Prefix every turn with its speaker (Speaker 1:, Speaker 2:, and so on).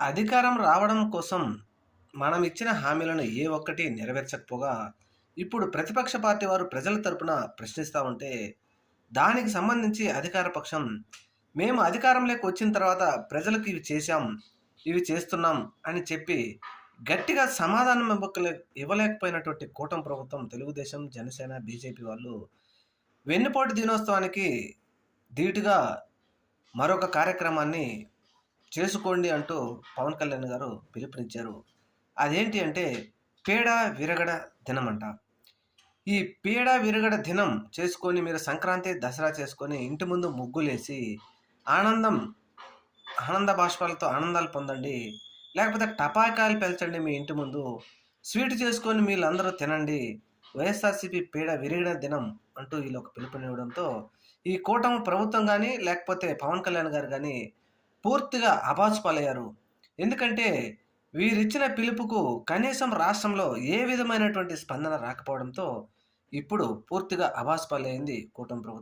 Speaker 1: అధికారం రావడం కోసం మనం ఇచ్చిన హామీలను ఏ ఒక్కటి నెరవేర్చకపోగా ఇప్పుడు ప్రతిపక్ష పార్టీ వారు ప్రజల తరపున ప్రశ్నిస్తూ ఉంటే దానికి సంబంధించి అధికార పక్షం మేము అధికారంలోకి వచ్చిన తర్వాత ప్రజలకు ఇవి చేశాం ఇవి చేస్తున్నాం అని చెప్పి గట్టిగా సమాధానం ఇవ్వకలే ఇవ్వలేకపోయినటువంటి కూటమి ప్రభుత్వం తెలుగుదేశం జనసేన బీజేపీ వాళ్ళు వెన్నుపోటు దినోత్సవానికి ధీటుగా మరొక కార్యక్రమాన్ని చేసుకోండి అంటూ పవన్ కళ్యాణ్ గారు పిలుపునిచ్చారు. అదేంటి అంటే పేడ విరగడ దినం అంట ఈ పేడ విరగడ దినం చేసుకొని మీరు సంక్రాంతి దసరా చేసుకొని ఇంటి ముందు ముగ్గులేసి ఆనందం ఆనంద బాష్పాలతో ఆనందాలు పొందండి. లేకపోతే టపాకాయలు పెంచండి మీ ఇంటి ముందు. స్వీట్ చేసుకొని వీళ్ళందరూ తినండి. వైఎస్ఆర్సీపీ పేడ విరిగిన దినం అంటూ వీళ్ళు ఒక పిలుపునివ్వడంతో ఈ కూటమి ప్రభుత్వం కానీ లేకపోతే పవన్ కళ్యాణ్ గారు కానీ పూర్తిగా అబాసుపాలయ్యారు ఎందుకంటే వీరిచ్చిన పిలుపుకు కనీసం రాష్ట్రంలో ఏ విధమైనటువంటి స్పందన రాకపోవడంతో ఇప్పుడు పూర్తిగా అబాసుపాలైంది కూటమి ప్రభుత్వం.